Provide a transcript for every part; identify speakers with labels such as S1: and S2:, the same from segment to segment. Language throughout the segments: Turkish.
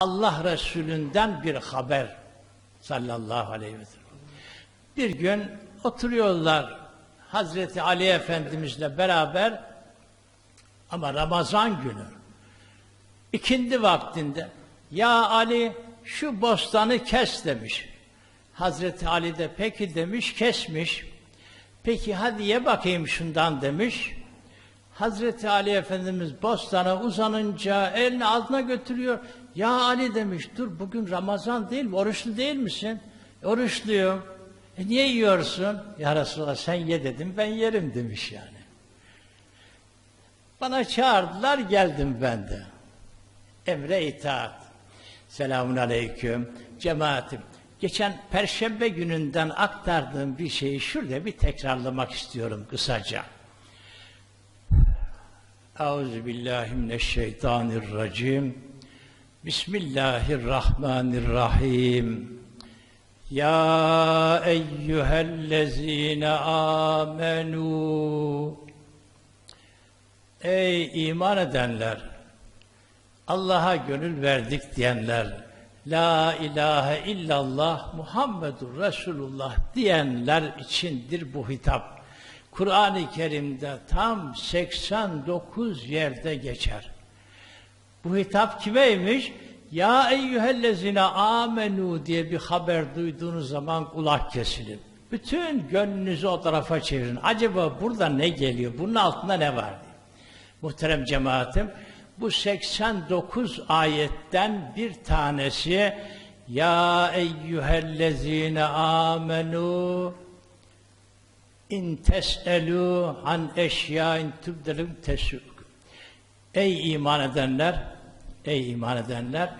S1: Allah Resulünden bir haber sallallahu aleyhi ve sellem. Bir gün oturuyorlar Hazreti Ali Efendimizle beraber ama Ramazan günü ikindi vaktinde ya Ali şu bostanı kes demiş. Hazreti Ali de peki demiş kesmiş. Peki hadi ye bakayım şundan demiş. Hazreti Ali Efendimiz bostana uzanınca elini ağzına götürüyor. Ya Ali demiş dur bugün Ramazan değil mi? Oruçlu değil misin? Oruçluyum. E niye yiyorsun? Ya Resulallah sen ye dedim ben yerim demiş yani. Bana çağırdılar geldim ben de. Emre itaat. Selamun aleyküm. Cemaatim. Geçen perşembe gününden aktardığım bir şeyi şurada bir tekrarlamak istiyorum kısaca. Euzubillahimineşşeytanirracim. Bismillahirrahmanirrahim. Ya eyyühellezine amenu. Ey iman edenler, Allah'a gönül verdik diyenler, La ilahe illallah Muhammedur Resulullah diyenler içindir bu hitap. Kur'an-ı Kerim'de tam 89 yerde geçer. Bu hitap kimeymiş? Ya eyyühellezine amenu diye bir haber duyduğunuz zaman kulak kesilin. Bütün gönlünüzü o tarafa çevirin. Acaba burada ne geliyor? Bunun altında ne var? Muhterem cemaatim, bu 89 ayetten bir tanesi Ya eyyühellezine amenu İn tes'elû an eşyâin tübdelüm tesûk. Ey iman edenler, ey iman edenler,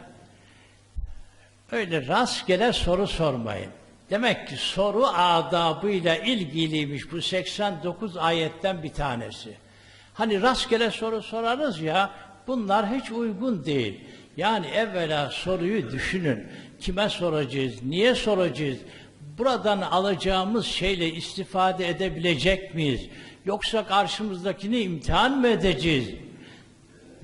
S1: öyle rastgele soru sormayın. Demek ki soru adabıyla ilgiliymiş bu 89 ayetten bir tanesi. Hani rastgele soru sorarız ya, bunlar hiç uygun değil. Yani evvela soruyu düşünün. Kime soracağız, niye soracağız, buradan alacağımız şeyle istifade edebilecek miyiz? Yoksa karşımızdakini imtihan mı edeceğiz?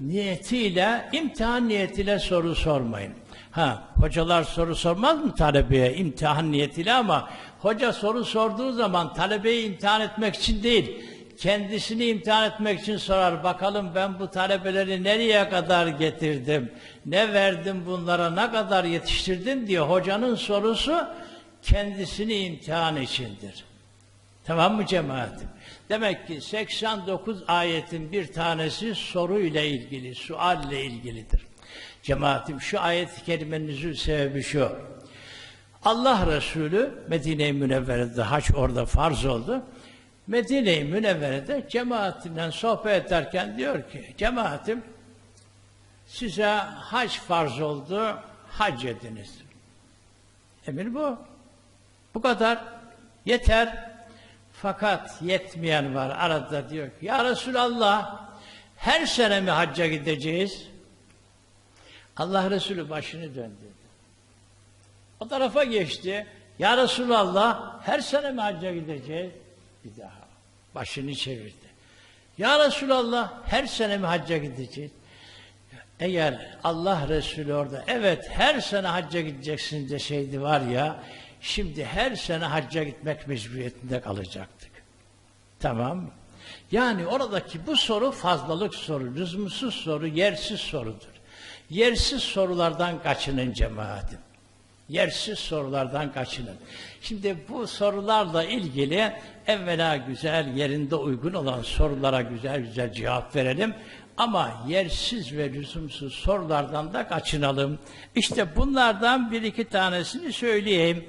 S1: Niyetiyle, imtihan niyetiyle soru sormayın. Ha, hocalar soru sormaz mı talebeye imtihan niyetiyle ama hoca soru sorduğu zaman talebeyi imtihan etmek için değil, kendisini imtihan etmek için sorar. Bakalım ben bu talebeleri nereye kadar getirdim, ne verdim bunlara, ne kadar yetiştirdim diye hocanın sorusu kendisini imtihan içindir. Tamam mı cemaatim? Demek ki 89 ayetin bir tanesi soruyla ilgili, sual ile ilgilidir. Cemaatim şu ayet-i kerimenin nüzul sebebi şu. Allah Resulü Medine-i Münevvere'de haç orada farz oldu. Medine-i Münevvere'de cemaatinden sohbet ederken diyor ki cemaatim size hac farz oldu, hac ediniz. Emir bu. Bu kadar. Yeter. Fakat yetmeyen var. Arada diyor ki Ya Resulallah her sene mi hacca gideceğiz? Allah Resulü başını döndü. O tarafa geçti. Ya Resulallah her sene mi hacca gideceğiz? Bir daha. Başını çevirdi. Ya Resulallah her sene mi hacca gideceğiz? Eğer Allah Resulü orada evet her sene hacca gideceksin deseydi var ya şimdi her sene hacca gitmek mecburiyetinde kalacaktık. Tamam mı? Yani oradaki bu soru fazlalık soru, lüzumsuz soru, yersiz sorudur. Yersiz sorulardan kaçının cemaatim. Yersiz sorulardan kaçının. Şimdi bu sorularla ilgili evvela güzel, yerinde uygun olan sorulara güzel güzel cevap verelim. Ama yersiz ve lüzumsuz sorulardan da kaçınalım. İşte bunlardan bir iki tanesini söyleyeyim.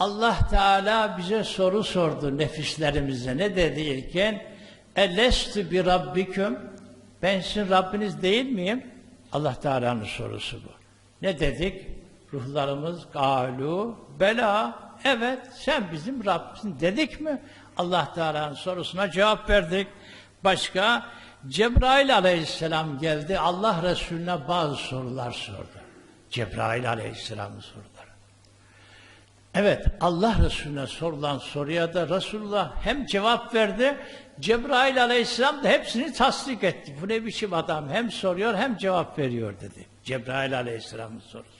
S1: Allah Teala bize soru sordu nefislerimize. Ne dedi ilken? Elestü bi rabbiküm ben sizin Rabbiniz değil miyim? Allah Teala'nın sorusu bu. Ne dedik? Ruhlarımız galu bela evet sen bizim Rabbimsin dedik mi? Allah Teala'nın sorusuna cevap verdik. Başka Cebrail aleyhisselam geldi Allah Resulüne bazı sorular sordu. Cebrail aleyhisselamın soruları. Evet, Allah Resulüne sorulan soruya da Resulullah hem cevap verdi, Cebrail aleyhisselam da hepsini tasdik etti. Bu ne biçim adam? Hem soruyor hem cevap veriyor dedi. Cebrail aleyhisselamın sorusu.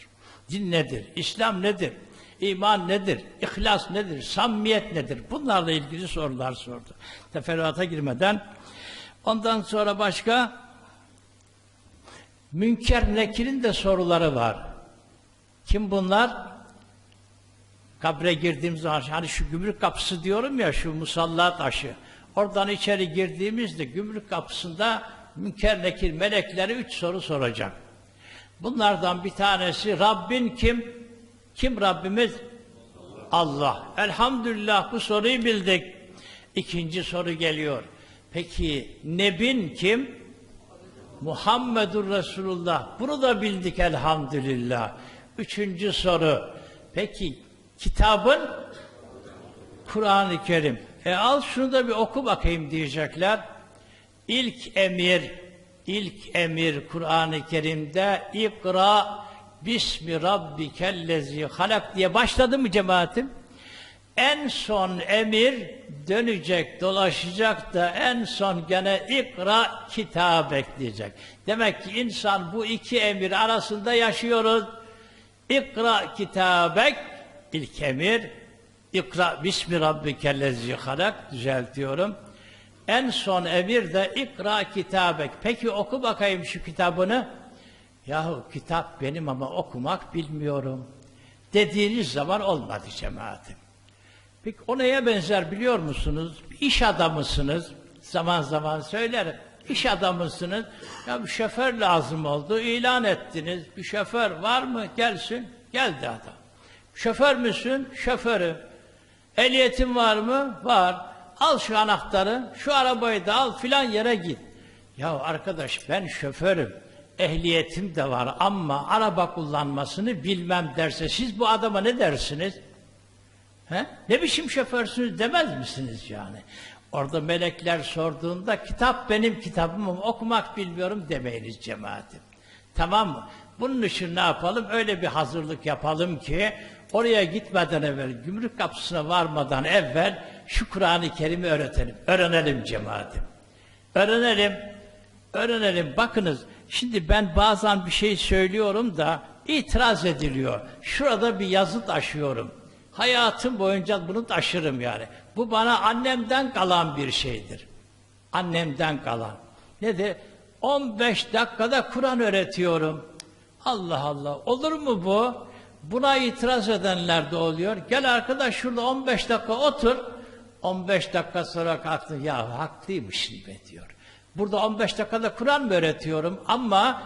S1: Din nedir? İslam nedir? İman nedir? İhlas nedir? Samimiyet nedir? Bunlarla ilgili sorular sordu. Teferruata girmeden. Ondan sonra başka Münker Nekir'in de soruları var. Kim bunlar? Kabre girdiğimiz zaman hani şu gümrük kapısı diyorum ya şu musalla taşı. Oradan içeri girdiğimizde gümrük kapısında Münker Nekir melekleri üç soru soracak. Bunlardan bir tanesi Rabbin kim? Kim Rabbimiz? Allah. Elhamdülillah bu soruyu bildik. İkinci soru geliyor. Peki Nebin kim? Muhammedur Resulullah. Bunu da bildik elhamdülillah. Üçüncü soru. Peki kitabın Kur'an-ı Kerim. E al şunu da bir oku bakayım diyecekler. İlk emir, ilk emir Kur'an-ı Kerim'de ikra bismi rabbikellezi halak diye başladı mı cemaatim? En son emir dönecek, dolaşacak da en son gene ikra kitap ekleyecek. Demek ki insan bu iki emir arasında yaşıyoruz. İkra kitabek ilk emir İkra bismi rabbikellezi halak düzeltiyorum. En son emir de ikra kitabek. Peki oku bakayım şu kitabını. Yahu kitap benim ama okumak bilmiyorum. Dediğiniz zaman olmadı cemaatim. Peki o neye benzer biliyor musunuz? İş adamısınız. Zaman zaman söylerim. İş adamısınız. Ya bir şoför lazım oldu. ilan ettiniz. Bir şoför var mı? Gelsin. Geldi adam. Şoför müsün? Şoförüm. Ehliyetin var mı? Var. Al şu anahtarı, şu arabayı da al filan yere git. Ya arkadaş ben şoförüm. Ehliyetim de var ama araba kullanmasını bilmem derse siz bu adama ne dersiniz? He? Ne biçim şoförsünüz demez misiniz yani? Orada melekler sorduğunda kitap benim kitabım okumak bilmiyorum demeyiniz cemaatim. Tamam mı? Bunun için ne yapalım? Öyle bir hazırlık yapalım ki oraya gitmeden evvel, gümrük kapısına varmadan evvel şu Kur'an-ı Kerim'i öğretelim. Öğrenelim cemaatim. Öğrenelim. Öğrenelim. Bakınız şimdi ben bazen bir şey söylüyorum da itiraz ediliyor. Şurada bir yazı taşıyorum. Hayatım boyunca bunu taşırım yani. Bu bana annemden kalan bir şeydir. Annemden kalan. Nedir? 15 dakikada Kur'an öğretiyorum. Allah Allah. Olur mu bu? Buna itiraz edenler de oluyor. Gel arkadaş şurada 15 dakika otur. 15 dakika sonra kalktı. Ya haklıymışsın be diyor. Burada 15 dakikada Kur'an mı öğretiyorum? Ama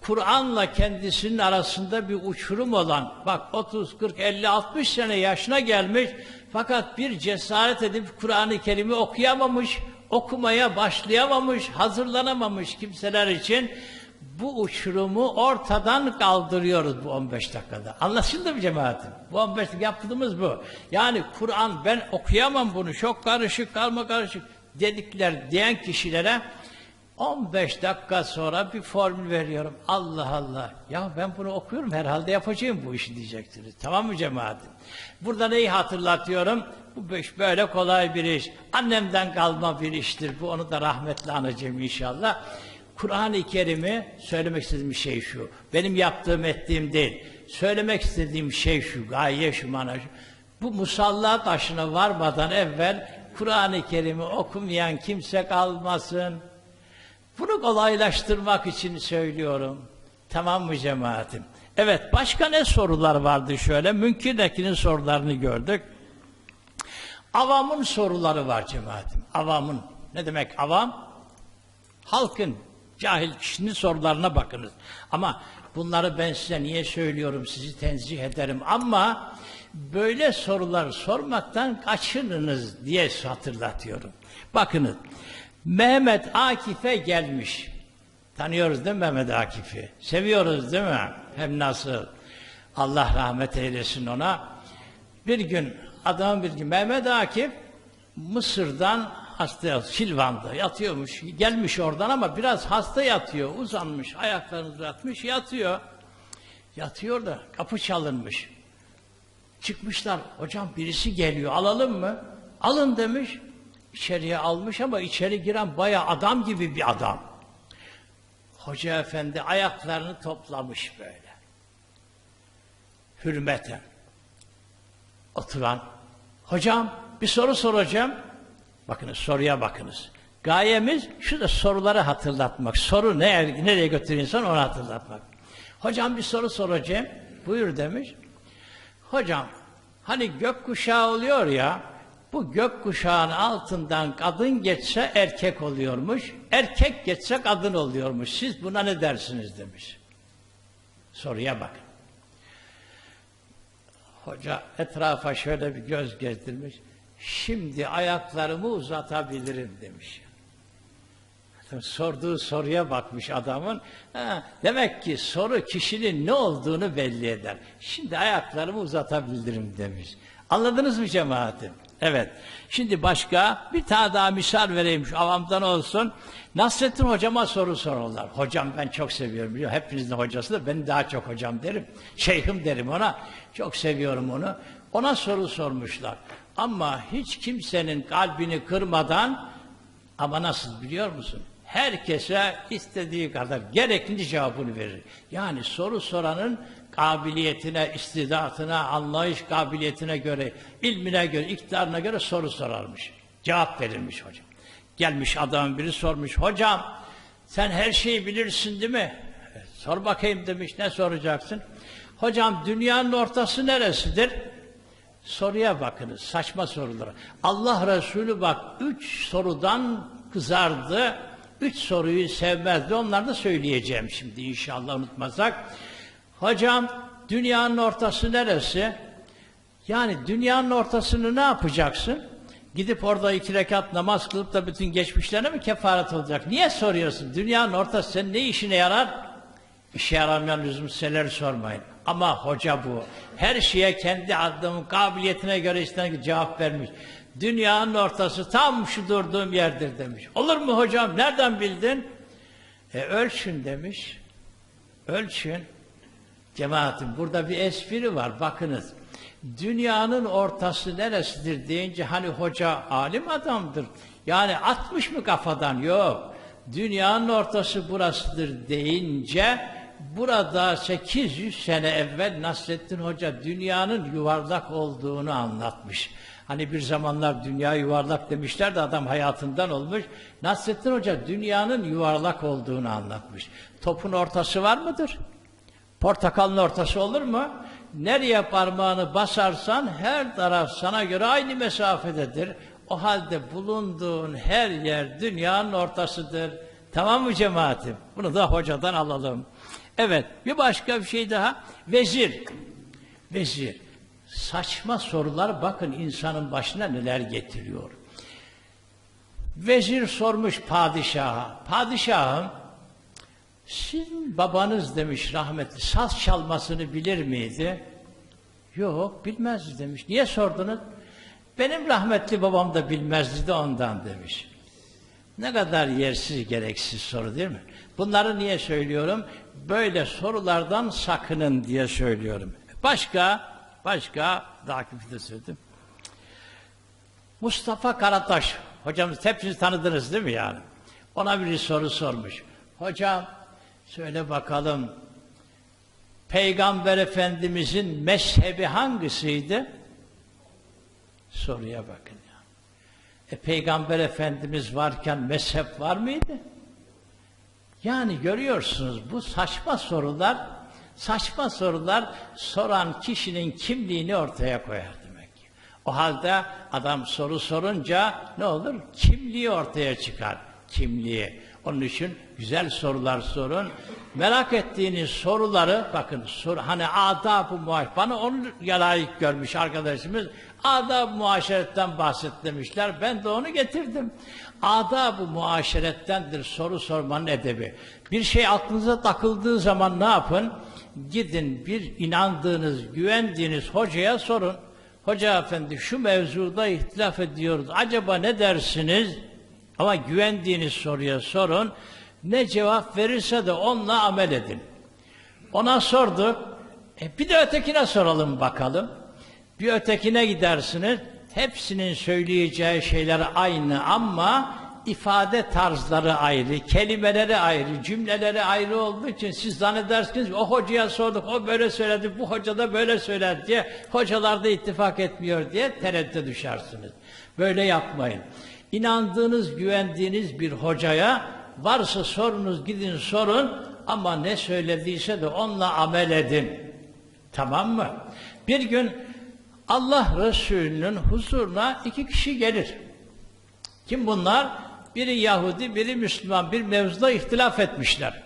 S1: Kur'an'la kendisinin arasında bir uçurum olan, bak 30, 40, 50, 60 sene yaşına gelmiş, fakat bir cesaret edip Kur'an-ı Kerim'i okuyamamış, okumaya başlayamamış, hazırlanamamış kimseler için bu uçurumu ortadan kaldırıyoruz bu 15 dakikada. Anlaşıldı mı cemaatim? Bu 15 dakika yaptığımız bu. Yani Kur'an ben okuyamam bunu, çok karışık, kalma karışık dedikler diyen kişilere 15 dakika sonra bir formül veriyorum. Allah Allah. Ya ben bunu okuyorum herhalde yapacağım bu işi diyeceksiniz. Tamam mı cemaatim? Burada neyi hatırlatıyorum? Bu iş böyle kolay bir iş. Annemden kalma bir iştir. Bu onu da rahmetle anacağım inşallah. Kur'an-ı Kerim'i söylemek istediğim şey şu. Benim yaptığım ettiğim değil. Söylemek istediğim şey şu. Gaye şu mana şu. Bu musalla taşına varmadan evvel Kur'an-ı Kerim'i okumayan kimse kalmasın. Bunu kolaylaştırmak için söylüyorum. Tamam mı cemaatim? Evet, başka ne sorular vardı şöyle? Münkir'dekinin sorularını gördük. Avamın soruları var cemaatim. Avamın. Ne demek avam? Halkın, cahil kişinin sorularına bakınız. Ama bunları ben size niye söylüyorum, sizi tenzih ederim. Ama böyle sorular sormaktan kaçınınız diye hatırlatıyorum. Bakınız, Mehmet Akif'e gelmiş. Tanıyoruz değil mi Mehmet Akif'i? Seviyoruz değil mi? Hem nasıl? Allah rahmet eylesin ona. Bir gün, adam bir gün Mehmet Akif Mısır'dan hasta Silvan'da yatıyormuş. Gelmiş oradan ama biraz hasta yatıyor. Uzanmış, ayaklarını uzatmış, yatıyor. Yatıyor da kapı çalınmış. Çıkmışlar, hocam birisi geliyor, alalım mı? Alın demiş. İçeriye almış ama içeri giren baya adam gibi bir adam. Hoca efendi ayaklarını toplamış böyle. Hürmeten. Oturan. Hocam bir soru soracağım. Bakınız soruya bakınız. Gayemiz şu da soruları hatırlatmak. Soru ne, nereye götürür insan onu hatırlatmak. Hocam bir soru soracağım. Buyur demiş. Hocam hani gökkuşağı oluyor ya bu gökkuşağının altından kadın geçse erkek oluyormuş. Erkek geçse kadın oluyormuş. Siz buna ne dersiniz demiş. Soruya bakın. Hoca etrafa şöyle bir göz gezdirmiş. Şimdi ayaklarımı uzatabilirim demiş. Sorduğu soruya bakmış adamın. Ha, demek ki soru kişinin ne olduğunu belli eder. Şimdi ayaklarımı uzatabilirim demiş. Anladınız mı cemaatim? Evet. Şimdi başka bir tane daha misal vereyim şu avamdan olsun. Nasrettin hocama soru sorarlar. Hocam ben çok seviyorum biliyor. Hepinizin hocası da ben daha çok hocam derim. Şeyhim derim ona. Çok seviyorum onu. Ona soru sormuşlar. Ama hiç kimsenin kalbini kırmadan ama nasıl biliyor musun? Herkese istediği kadar gerekli cevabını verir. Yani soru soranın kabiliyetine, istidatına, anlayış kabiliyetine göre, ilmine göre, iktidarına göre soru sorarmış. Cevap verilmiş hocam. Gelmiş adam biri sormuş, hocam sen her şeyi bilirsin değil mi? Sor bakayım demiş, ne soracaksın? Hocam dünyanın ortası neresidir? Soruya bakınız, saçma sorulara. Allah Resulü bak, üç sorudan kızardı, üç soruyu sevmezdi. Onları da söyleyeceğim şimdi inşallah unutmasak. Hocam, dünyanın ortası neresi? Yani dünyanın ortasını ne yapacaksın? Gidip orada iki rekat namaz kılıp da bütün geçmişlerine mi kefaret olacak? Niye soruyorsun? Dünyanın ortası senin ne işine yarar? İşe yaramayan lüzumseleri sormayın. Ama hoca bu. Her şeye kendi adamın kabiliyetine göre işte cevap vermiş. Dünyanın ortası tam şu durduğum yerdir demiş. Olur mu hocam? Nereden bildin? E ölçün demiş. Ölçün. Cemaatim burada bir espri var. Bakınız. Dünyanın ortası neresidir deyince hani hoca alim adamdır. Yani atmış mı kafadan? Yok. Dünyanın ortası burasıdır deyince burada 800 sene evvel Nasrettin Hoca dünyanın yuvarlak olduğunu anlatmış. Hani bir zamanlar dünya yuvarlak demişler de adam hayatından olmuş. Nasrettin Hoca dünyanın yuvarlak olduğunu anlatmış. Topun ortası var mıdır? Portakalın ortası olur mu? Nereye parmağını basarsan her taraf sana göre aynı mesafededir. O halde bulunduğun her yer dünyanın ortasıdır. Tamam mı cemaatim? Bunu da hocadan alalım. Evet, bir başka bir şey daha. Vezir. Vezir. Saçma sorular bakın insanın başına neler getiriyor. Vezir sormuş padişaha. Padişahım, sizin babanız demiş rahmetli, saz çalmasını bilir miydi? Yok, bilmezdi demiş. Niye sordunuz? Benim rahmetli babam da bilmezdi de ondan demiş. Ne kadar yersiz, gereksiz soru değil mi? Bunları niye söylüyorum? Böyle sorulardan sakının diye söylüyorum. Başka, başka, daha de söyledim. Mustafa Karataş, hocamız hepiniz tanıdınız değil mi yani? Ona bir soru sormuş. Hocam, söyle bakalım, Peygamber Efendimizin mezhebi hangisiydi? Soruya bakın. E, Peygamber Efendimiz varken mezhep var mıydı? Yani görüyorsunuz bu saçma sorular, saçma sorular soran kişinin kimliğini ortaya koyar demek. O halde adam soru sorunca ne olur? Kimliği ortaya çıkar. Kimliği. Onun için güzel sorular sorun. Merak ettiğiniz soruları bakın sor, hani adab-ı muaşeret bana onu layık görmüş arkadaşımız adab-ı muaşeretten bahset demişler. Ben de onu getirdim. Adab-ı muaşerettendir soru sormanın edebi. Bir şey aklınıza takıldığı zaman ne yapın? Gidin bir inandığınız, güvendiğiniz hocaya sorun. Hoca efendi şu mevzuda ihtilaf ediyoruz. Acaba ne dersiniz? Ama güvendiğiniz soruya sorun. Ne cevap verirse de onunla amel edin. Ona sorduk. E bir de ötekine soralım bakalım. Bir ötekine gidersiniz, hepsinin söyleyeceği şeyler aynı ama ifade tarzları ayrı, kelimeleri ayrı, cümleleri ayrı olduğu için siz zannedersiniz o hocaya sorduk, o böyle söyledi, bu hoca da böyle söyledi diye, hocalar da ittifak etmiyor diye tereddüte düşersiniz. Böyle yapmayın. İnandığınız, güvendiğiniz bir hocaya varsa sorunuz gidin sorun ama ne söylediyse de onunla amel edin. Tamam mı? Bir gün Allah Resulü'nün huzuruna iki kişi gelir. Kim bunlar? Biri Yahudi, biri Müslüman. Bir mevzuda ihtilaf etmişler.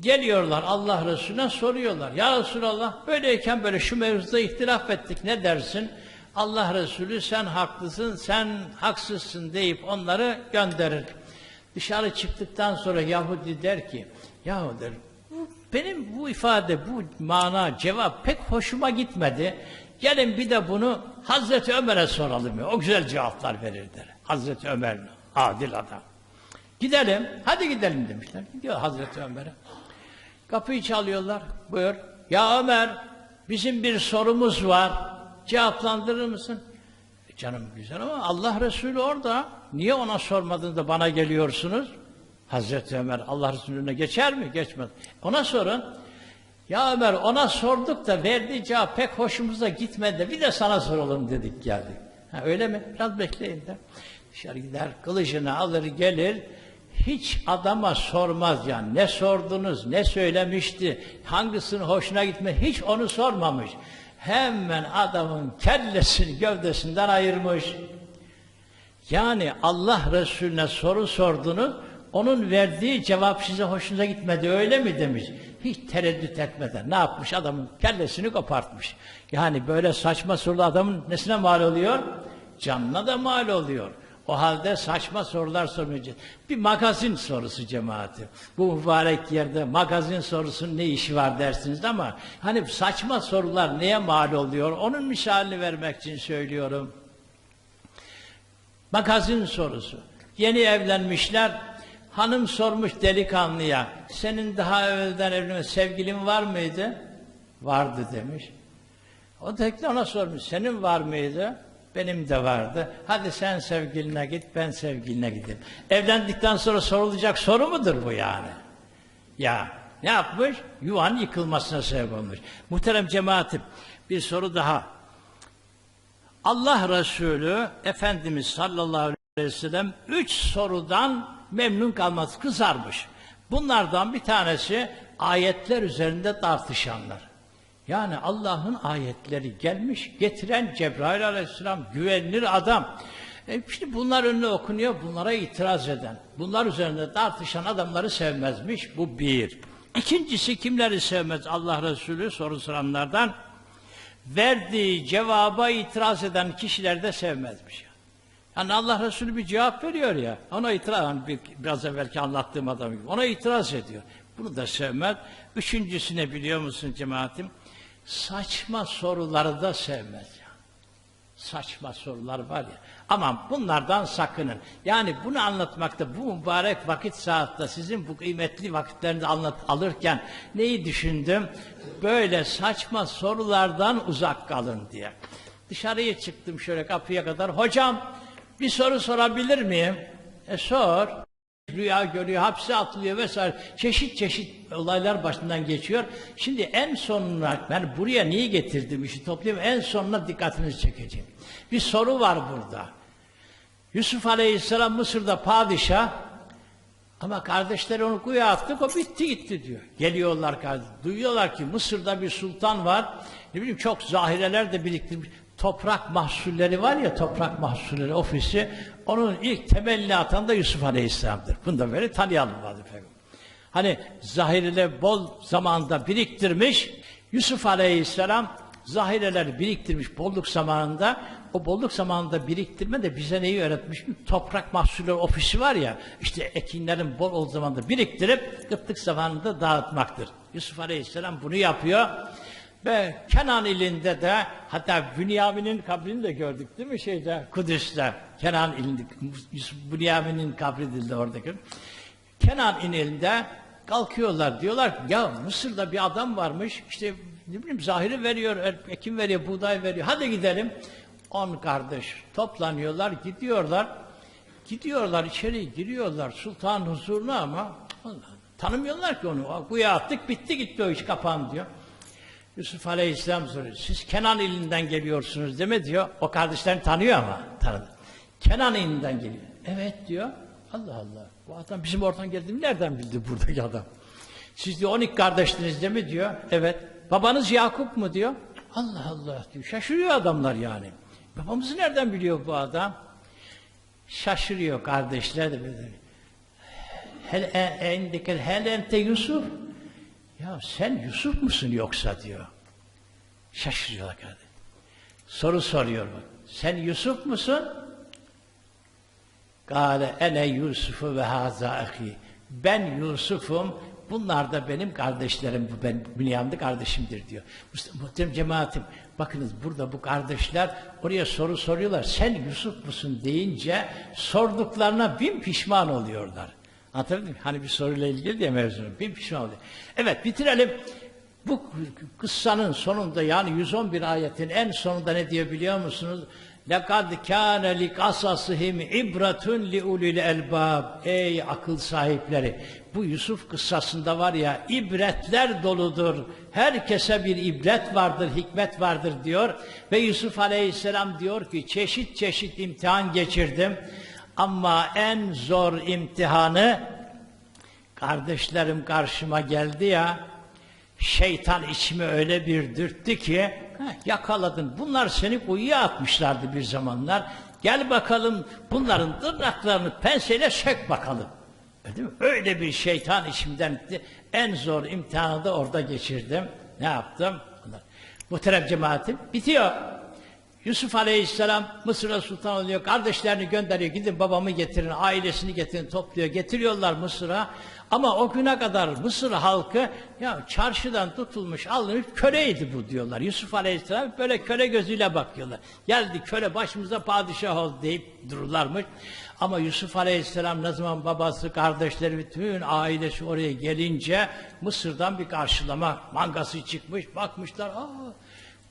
S1: Geliyorlar Allah Resulüne soruyorlar. Ya Resulallah böyleyken böyle şu mevzuda ihtilaf ettik ne dersin? Allah Resulü sen haklısın, sen haksızsın deyip onları gönderir. Dışarı çıktıktan sonra Yahudi der ki, yahu der, benim bu ifade, bu mana, cevap pek hoşuma gitmedi. Gelin bir de bunu Hazreti Ömer'e soralım ya. O güzel cevaplar verir der. Hazreti Ömer, adil adam. Gidelim, hadi gidelim demişler. Gidiyor Hazreti Ömer'e. Kapıyı çalıyorlar. Buyur. Ya Ömer, bizim bir sorumuz var. Cevaplandırır mısın? E canım güzel ama Allah Resulü orada. Niye ona sormadın da bana geliyorsunuz? Hazreti Ömer Allah Resulüne geçer mi? Geçmez. Ona sorun. Ya Ömer ona sorduk da verdiği cevap pek hoşumuza gitmedi. Bir de sana soralım dedik geldik. Ha, öyle mi? Biraz bekleyin de. Dışarı gider kılıcını alır gelir. Hiç adama sormaz yani. Ne sordunuz, ne söylemişti, hangisinin hoşuna gitme hiç onu sormamış. Hemen adamın kellesini gövdesinden ayırmış. Yani Allah Resulüne soru sordunuz, onun verdiği cevap size hoşunuza gitmedi öyle mi demiş. Hiç tereddüt etmeden ne yapmış adamın kellesini kopartmış. Yani böyle saçma sorulu adamın nesine mal oluyor? Canına da mal oluyor. O halde saçma sorular sormayacağız. Bir magazin sorusu cemaati. Bu mübarek yerde magazin sorusunun ne işi var dersiniz ama hani saçma sorular neye mal oluyor? Onun misalini vermek için söylüyorum. Magazin sorusu. Yeni evlenmişler. Hanım sormuş delikanlıya. Senin daha evvelden evlenme sevgilin var mıydı? Vardı demiş. O da ona sormuş. Senin var mıydı? Benim de vardı. Hadi sen sevgiline git, ben sevgiline gideyim. Evlendikten sonra sorulacak soru mudur bu yani? Ya ne yapmış? Yuvanın yıkılmasına sebep olmuş. Muhterem cemaatim bir soru daha. Allah Resulü Efendimiz sallallahu aleyhi ve sellem üç sorudan memnun kalmaz, kızarmış. Bunlardan bir tanesi ayetler üzerinde tartışanlar. Yani Allah'ın ayetleri gelmiş, getiren Cebrail aleyhisselam güvenilir adam. E şimdi bunlar önüne okunuyor, bunlara itiraz eden, bunlar üzerinde tartışan adamları sevmezmiş. Bu bir. İkincisi kimleri sevmez Allah Resulü soru soranlardan? Verdiği cevaba itiraz eden kişiler de sevmezmiş. Yani Allah Resulü bir cevap veriyor ya, ona itiraz, bir, biraz evvelki anlattığım adam gibi, ona itiraz ediyor. Bunu da sevmez. Üçüncüsü ne biliyor musun cemaatim? Saçma soruları da sevmez ya. Saçma sorular var ya. Ama bunlardan sakının. Yani bunu anlatmakta bu mübarek vakit saatte sizin bu kıymetli vakitlerinizi anlat, alırken neyi düşündüm? Böyle saçma sorulardan uzak kalın diye. Dışarıya çıktım şöyle kapıya kadar. Hocam bir soru sorabilir miyim? E sor. Rüya görüyor, hapse atılıyor vesaire. Çeşit çeşit olaylar başından geçiyor. Şimdi en sonuna, ben buraya niye getirdim işi toplayayım, en sonuna dikkatinizi çekeceğim. Bir soru var burada. Yusuf Aleyhisselam Mısır'da padişah ama kardeşleri onu kuya attık, o bitti gitti diyor. Geliyorlar kardeş, duyuyorlar ki Mısır'da bir sultan var, ne bileyim çok zahireler de biriktirmiş. Toprak mahsulleri var ya, toprak mahsulleri ofisi, onun ilk temelini atan da Yusuf Aleyhisselam'dır. Bunu da böyle tanıyalım vazifemi. Hani zahireler bol zamanda biriktirmiş, Yusuf Aleyhisselam zahireler biriktirmiş bolluk zamanında, o bolluk zamanında biriktirme de bize neyi öğretmiş? Toprak mahsulleri ofisi var ya, işte ekinlerin bol olduğu zamanda biriktirip kıtlık zamanında dağıtmaktır. Yusuf Aleyhisselam bunu yapıyor. Ve Kenan ilinde de hatta Bünyamin'in kabrini de gördük değil mi şeyde Kudüs'te. Kenan ilinde Bünyamin'in kabri dilde oradaki. Kenan ilinde kalkıyorlar diyorlar ya Mısır'da bir adam varmış işte ne bileyim zahiri veriyor, er- ekim veriyor, buğday veriyor. Hadi gidelim. On kardeş toplanıyorlar, gidiyorlar. Gidiyorlar içeri giriyorlar sultan huzuruna ama Allah, tanımıyorlar ki onu. Kuya attık bitti gitti o iş kapan diyor. Yusuf Aleyhisselam soruyor. Siz Kenan ilinden geliyorsunuz değil mi diyor. O kardeşlerini tanıyor ama tanıdı. Kenan ilinden geliyor. Evet diyor. Allah Allah. Bu adam bizim oradan geldiğimi nereden bildi buradaki adam? Siz diyor 12 kardeşsiniz değil mi diyor. Evet. Babanız Yakup mu diyor. Allah Allah diyor. Şaşırıyor adamlar yani. Babamızı nereden biliyor bu adam? Şaşırıyor kardeşler de böyle. Hel endikel hel ente Yusuf. Ya sen Yusuf musun yoksa diyor. Şaşırıyorlar kardeş. Soru soruyor bak. Sen Yusuf musun? Gale ene Yusufu ve haza ahi. Ben Yusuf'um. Bunlar da benim kardeşlerim. Bu ben Bünyamin kardeşimdir diyor. Muhterem cemaatim. Bakınız burada bu kardeşler oraya soru soruyorlar. Sen Yusuf musun deyince sorduklarına bin pişman oluyorlar. Anlatabildim mi? Hani bir soruyla ilgili diye mevzunu. Bin pişman oluyor. Evet bitirelim. Bu kıssanın sonunda yani 111 ayetin en sonunda ne diyor biliyor musunuz? لَقَدْ كَانَ لِقَصَصِهِمْ اِبْرَةٌ لِعُلِي الْاَلْبَابِ Ey akıl sahipleri! Bu Yusuf kıssasında var ya ibretler doludur. Herkese bir ibret vardır, hikmet vardır diyor. Ve Yusuf Aleyhisselam diyor ki çeşit çeşit imtihan geçirdim. Ama en zor imtihanı kardeşlerim karşıma geldi ya şeytan içime öyle bir dürttü ki yakaladın. Bunlar seni kuyuya atmışlardı bir zamanlar. Gel bakalım bunların tırnaklarını penseyle sök bakalım. Öyle mi? Öyle bir şeytan içimden gitti. En zor imtihanı da orada geçirdim. Ne yaptım? Muhterem cemaatim bitiyor. Yusuf Aleyhisselam Mısır'a sultan oluyor. Kardeşlerini gönderiyor. Gidin babamı getirin, ailesini getirin, topluyor. Getiriyorlar Mısır'a. Ama o güne kadar Mısır halkı ya çarşıdan tutulmuş, alınmış köleydi bu diyorlar. Yusuf Aleyhisselam böyle köle gözüyle bakıyorlar. Geldi köle başımıza padişah oldu deyip dururlarmış. Ama Yusuf Aleyhisselam ne zaman babası, kardeşleri, bütün ailesi oraya gelince Mısır'dan bir karşılama mangası çıkmış. Bakmışlar, aa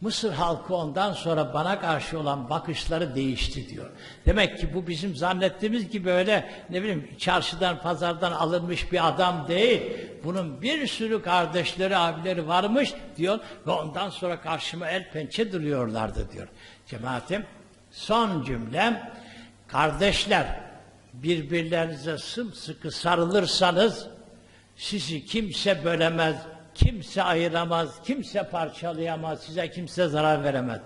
S1: Mısır halkı ondan sonra bana karşı olan bakışları değişti diyor. Demek ki bu bizim zannettiğimiz gibi öyle ne bileyim çarşıdan pazardan alınmış bir adam değil. Bunun bir sürü kardeşleri abileri varmış diyor ve ondan sonra karşıma el pençe duruyorlardı diyor. Cemaatim son cümlem kardeşler birbirlerinize sımsıkı sarılırsanız sizi kimse bölemez, kimse ayıramaz, kimse parçalayamaz, size kimse zarar veremez.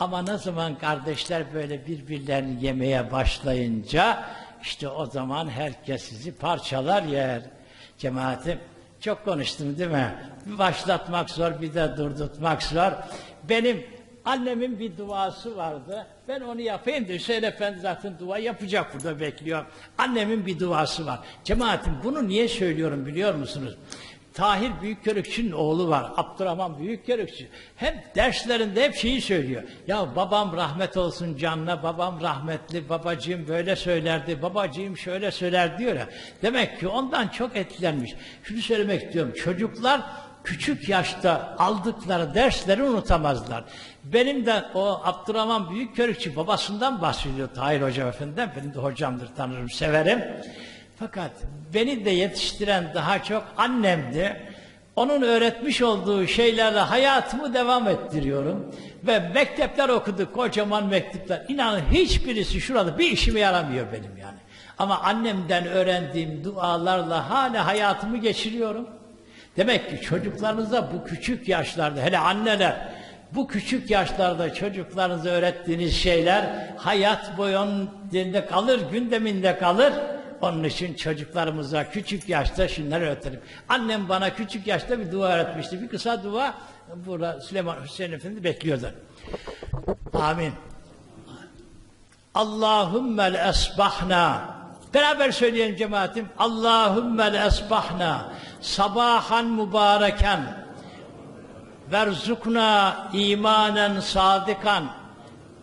S1: Ama ne zaman kardeşler böyle birbirlerini yemeye başlayınca işte o zaman herkes sizi parçalar yer. Cemaatim çok konuştum değil mi? Bir başlatmak zor bir de durdurtmak zor. Benim annemin bir duası vardı. Ben onu yapayım da Hüseyin Efendi zaten dua yapacak burada bekliyor. Annemin bir duası var. Cemaatim bunu niye söylüyorum biliyor musunuz? Tahir Büyükkörükçü'nün oğlu var. Abdurrahman Büyükkörükçü. Hep derslerinde hep şeyi söylüyor. Ya babam rahmet olsun canına, babam rahmetli, babacığım böyle söylerdi, babacığım şöyle söyler diyor ya. Demek ki ondan çok etkilenmiş. Şunu söylemek istiyorum. Çocuklar küçük yaşta aldıkları dersleri unutamazlar. Benim de o Abdurrahman Büyükkörükçü babasından bahsediyor Tahir Hoca Efendi'den. Benim de hocamdır, tanırım, severim. Fakat beni de yetiştiren daha çok annemdi. Onun öğretmiş olduğu şeylerle hayatımı devam ettiriyorum. Ve mektepler okuduk, kocaman mektepler. İnanın hiçbirisi şurada bir işime yaramıyor benim yani. Ama annemden öğrendiğim dualarla hala hayatımı geçiriyorum. Demek ki çocuklarınıza bu küçük yaşlarda, hele anneler, bu küçük yaşlarda çocuklarınıza öğrettiğiniz şeyler hayat boyu onun dilinde kalır, gündeminde kalır. Onun için çocuklarımıza küçük yaşta şunları öğretelim. Annem bana küçük yaşta bir dua öğretmişti. Bir kısa dua burada Süleyman Hüseyin Efendi bekliyordu. Amin. Allahümmel esbahna Beraber söyleyelim cemaatim. Allahümmel esbahna sabahan mübareken verzukna imanen sadikan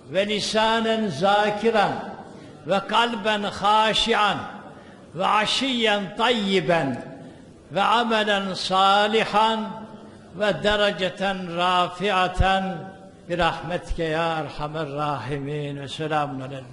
S1: ve lisanen zakiran ve kalben haşian ve aşiyen tayyiben ve amelen salihan ve dereceten rafiaten bi rahmetke ya erhamer rahimin ve selamun alel